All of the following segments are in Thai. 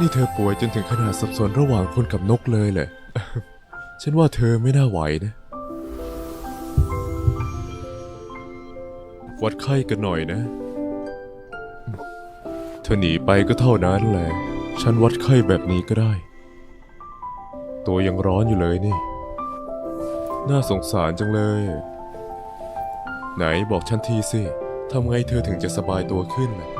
นี่เธอป่วยจนถึงขนาดสับสนระหว่างคนกับนกเลยแหละฉันว่าเธอไม่น่าไหวนะวัดไข้กันหน่อยนะ เธอหนีไปก็เท่านั้นแหละ ฉันวัดไข้แบบนี้ก็ได้ ตัวยังร้อนอยู่เลยนี่ น่าสงสารจังเลย ไหนบอกฉันทีสิ ทำไงเธอถึงจะสบายตัวขึ้นนะ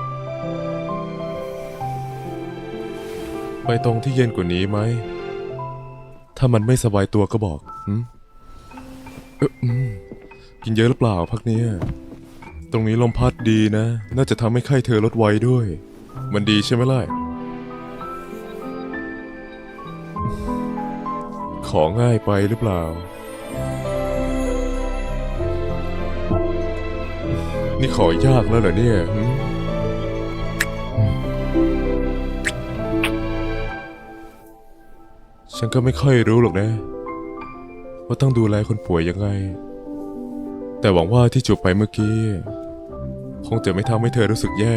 ไปตรงที่เย็นกว่านี้ไหม ถ้ามันไม่สบายตัวก็บอกหืมเอ๊ะอืมกินเยอะหรือเปล่าพักเนี้ย ตรงนี้ลมพัดดีนะ น่าจะทำให้ไข้เธอลดไวด้วย มันดีใช่ไหมล่ะ ของง่ายไปหรือเปล่า นี่ขอยากแล้วเหรอเนี่ยหึ ฉันก็ไม่ค่อยรู้หรอกนะ ว่าต้องดูแลคนป่วยยังไง แต่หวังว่าที่จูบไปเมื่อกี้ คงจะไม่ทำให้เธอรู้สึกแย่